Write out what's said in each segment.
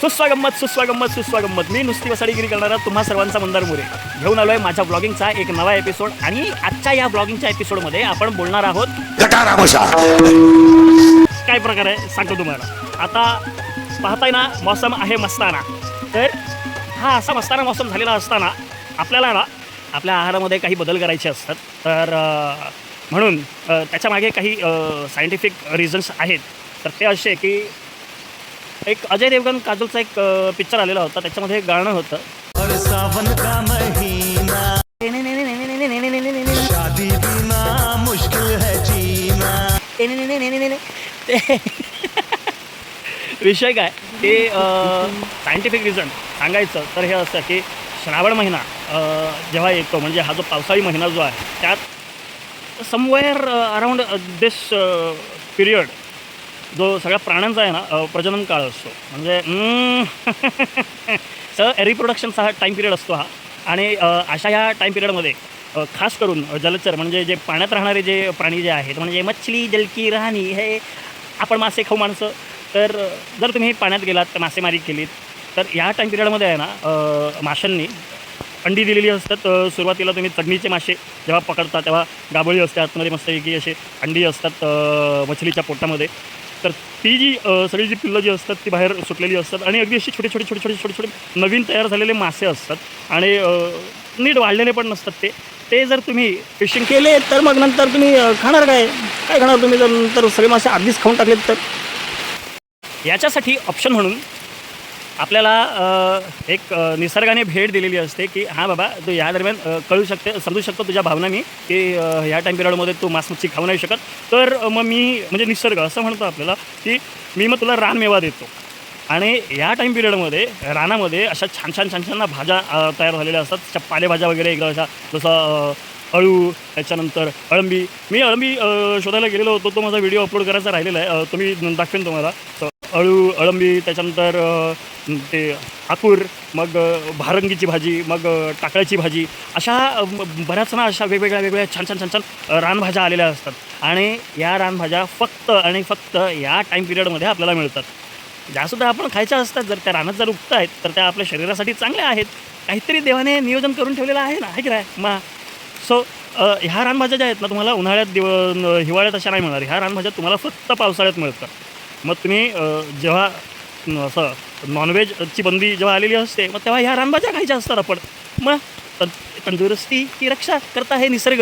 सुस्वागंमत सुस्वागंमत सुस्वागंमत. मी नुसती वसाडीगिरी करणारा तुम्हा सर्वांचा मंदार मोरे. घेऊन आलो आहे माझ्या ब्लॉगिंगचा एक नवा एपिसोड आणि आजच्या या ब्लॉगिंगच्या एपिसोडमध्ये आपण बोलणार आहोत काय प्रकार आहे? सांगतो तुम्हाला. आता पाहताय ना मौसम आहे मस्ताना. तर हा असा मस्ताना मौसम झालेला असताना आपल्याला ना आपल्या आहारामध्ये काही बदल करायचे असतात. तर म्हणून त्याच्यामागे काही सायंटिफिक रिझन्स आहेत. तर ते असे की एक अजय देवगण काजलचा एक पिक्चर आलेला होता त्याच्यामध्ये एक गाणं होतं है ते विषय काय ते सायंटिफिक रिझन सांगायचं तर हे असं की श्रावण महिना जेव्हा येतो म्हणजे हा जो पावसाळी महिना जो आहे त्यात समवेअर अराउंड दिस पिरियड जो सगळ्या प्राण्यांचा आहे ना प्रजनन काळ असतो. म्हणजे सर रिप्रोडक्शनचा हा टाईम पिरियड असतो हा. आणि अशा ह्या टाईम पिरियडमध्ये खास करून जलचर म्हणजे जे पाण्यात राहणारे जे प्राणी जे आहेत म्हणजे मच्छली जलकी राहणी हे आपण मासे खाऊ माणसं. तर जर तुम्ही पाण्यात गेलात तर मासेमारी केलीत तर या टाईम पिरियडमध्ये आहे ना माशांनी अंडी दिलेली असतात. सुरुवातीला तुम्ही चढणीचे मासे जेव्हा पकडता तेव्हा गाबळी असते आतमध्ये मस्तपैकी असे अंडी असतात मछलीच्या पोटामध्ये. तर ती जी सगळी जी पिल्लं जी असतात ती बाहेर सुटलेली असतात आणि अगदी अशी छोटे छोटे छोटे छोटे छोटे छोटे नवीन तयार झालेले मासे असतात आणि नीट वाढलेले पण नसतात ते. ते जर तुम्ही फिशिंग केले तर मग नंतर तुम्ही खाणार काय? काय खाणार तुम्ही? जर नंतर सगळे मासे आधीच खाऊन टाकलेत तर? याच्यासाठी ऑप्शन म्हणून आपल्याला एक निसर्गाने भेट दिलेली असते की हां बाबा तू या दरम्यान कळू शकते समजू शकतो तुझ्या भावना मी की ह्या टाईम पिरियडमध्ये तू मांस मच्छी खाऊ नाही शकत. तर मग मी म्हणजे निसर्ग असं म्हणतो आपल्याला की मी मग तुला रानमेवा देतो. आणि या टाईम पिरियडमध्ये रानामध्ये अशा छान छान छान छान भाज्या तयार झालेल्या असतात. त्या पालेभाज्या वगैरे एकदा अशा जसं अळू त्याच्यानंतर अळंबी. मी अळंबी शोधायला गेलेलो होतो. तो माझा व्हिडिओ अपलोड करायचा राहिलेला आहे. तुम्ही दाखवेन तुम्हाला. अळू अळंबी त्याच्यानंतर ते आकूर मग भारंगीची भाजी मग टाकळ्याची भाजी अशा बऱ्याच ना अशा वेगवेगळ्या वेगवेगळ्या छान छान छान छान रानभाज्या आलेल्या असतात. आणि या रानभाज्या फक्त आणि फक्त या टाईम पिरियडमध्ये आपल्याला मिळतात. ज्यासुद्धा आपण खायच्या असतात जर त्या रानात जर उगत आहेत तर त्या आपल्या शरीरासाठी चांगल्या आहेत. काहीतरी देवाने नियोजन करून ठेवलेलं आहे ना आहे की नाही? मा सो ह्या रानभाज्या ज्या आहेत ना तुम्हाला उन्हाळ्यात दिव हिवाळ्यात अशा नाही मिळणार. ह्या रानभाज्या तुम्हाला फक्त पावसाळ्यात मिळतात. मग तुम्ही जेव्हा असं नॉनव्हेजची बंदी जेव्हा आलेली असते मग तेव्हा ह्या रानभाज्या खायच्या असतात आपण. मग तंदुरुस्ती ती रक्षा करता हे निसर्ग.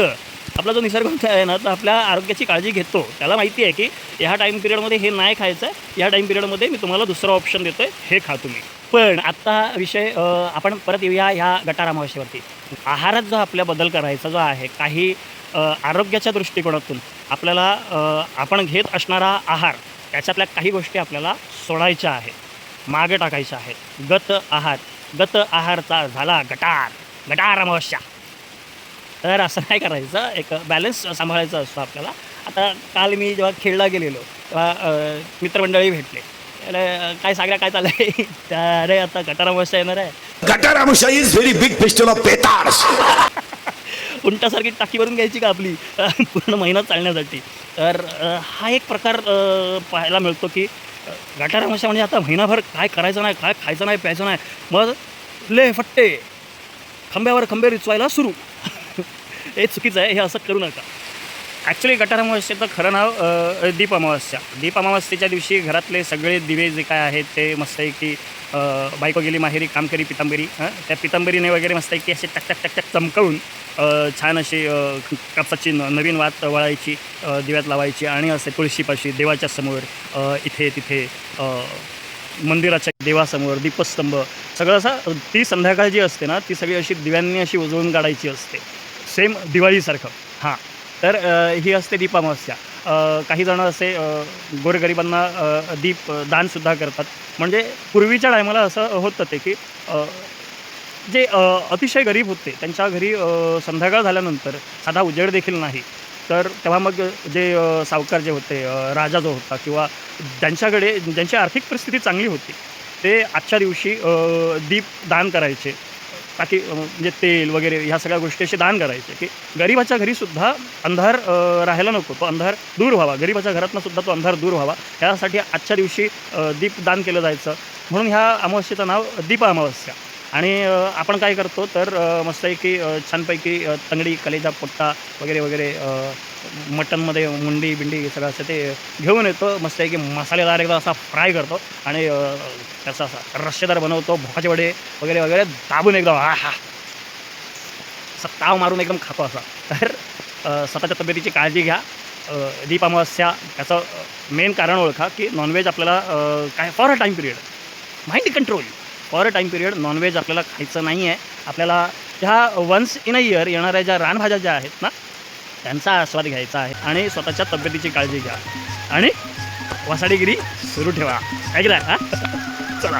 आपला जो निसर्ग आहे ना तो आपल्या आरोग्याची काळजी घेतो. त्याला माहिती आहे की ह्या टाईम पिरियडमध्ये हे नाही खायचं आहे या टाईम पिरियडमध्ये मी तुम्हाला दुसरा ऑप्शन देतो आहे हे खा तुम्ही. पण आत्ता विषय आपण परत येऊया ह्या गटार अमावस्येवरती. आहारात जो आपल्या बदल करायचा जो आहे काही आरोग्याच्या दृष्टिकोनातून आपल्याला आपण घेत असणारा आहार त्याच्यातल्या काही गोष्टी आपल्याला सोडायच्या आहेत. मागे टाकायच्या आहेत. गत आहार. गत आहारचा झाला गटार. गटार अमावस्या. तर असं नाही करायचं. एक बॅलन्स सांभाळायचा असतो आपल्याला. आता काल मी जेव्हा खेळला गेलेलो तेव्हा मित्रमंडळी भेटले. काय सांगा काय चाललंय? अरे आता गटार अमावस्या येणार आहे. गटारामशा is very big festival of पेटार्स उंटासारखी टाकी भरून घ्यायची का आपली? पूर्ण महिना चालण्यासाठी. तर हा एक प्रकार पाहायला मिळतो की अ, म्हणजे आता महिनाभर काय करायचं नाही काय खायचं नाही प्यायचं नाही. मग ले फट्टे खंब्यावर खंबे रिचवायला सुरू. हे चुकीचं आहे हे असं करू नका. ॲक्च्युली गटार अमावस्येचं खरं नाव दीप अमावस्या. दीप अमावस्येच्या दिवशी घरातले सगळे दिवे जे काय आहेत ते मस्त आहे की बायको गेली माहेरी काम करी पितांबरी हां त्या पितांबरीने वगैरे मस्त आहे की असे टक टक टक टक चमकवून छान अशी कापसाची न- नवीन वात वळायची दिव्यात लावायची आणि असे तुळशीपाशी देवाच्या समोर इथे तिथे मंदिराच्या देवासमोर दीपस्तंभ सगळं असं ती संध्याकाळ जी असते ना ती सगळी अशी दिव्यांनी अशी उजळून काढायची असते. सेम दिवाळीसारखं. हां. तर ही असते दीपामस्या काही जणं असे गोरगरिबांना दीप दानसुद्धा करतात. म्हणजे पूर्वीच्या टायमाला असं होतं ते की जे अतिशय गरीब होते त्यांच्या घरी संध्याकाळ झाल्यानंतर साधा उजेड देखील नाही. तर तेव्हा मग जे सावकार जे होते राजा जो होता किंवा ज्यांच्याकडे ज्यांची आर्थिक परिस्थिती चांगली होती ते आजच्या दिवशी दीप दान करायचे. टाकी म्हणजे तेल वगैरे ह्या सगळ्या गोष्टी असे दान करायचे की गरिबाच्या घरीसुद्धा अंधार राहायला नको तो अंधार दूर व्हावा. गरिबाच्या घरातनंसुद्धा तो अंधार दूर व्हावा. यासाठी आजच्या दिवशी दीप दान केलं जायचं. म्हणून ह्या अमावस्येचं नाव दीप अमावस्या. आणि आपण काय करतो तर मस्त आहे की छानपैकी तंगडी कलेजा पोट्टा वगैरे वगैरे मटनमध्ये मुंडी बिंडी हे सगळं असं ते घेऊन येतो. मस्त आहे की मसालेदार एकदा असा फ्राय करतो आणि त्याचा असा रस्सेदार बनवतो भोकाचे वडे वगैरे वगैरे दाबून एकदम हा हा. असा ताव मारून एकदम खातो असा. तर स्वतःच्या तब्येतीची काळजी घ्या. दीप अमावस्या. त्याचं मेन कारण ओळखा की नॉनव्हेज आपल्याला काय for a time period mind control for a time period non veg आपल्याला खायचं नाही आहे आपल्याला ह्या वन्स इन अ इयर येणाऱ्या ज्या रानभाज्या ज्या आहेत ना त्यांचा आस्वाद घ्यायचा आहे आणि स्वतःच्या तब्येतीची काळजी घ्या. आणि वसाडीगिरी सुरू ठेवा. काय हां? चला.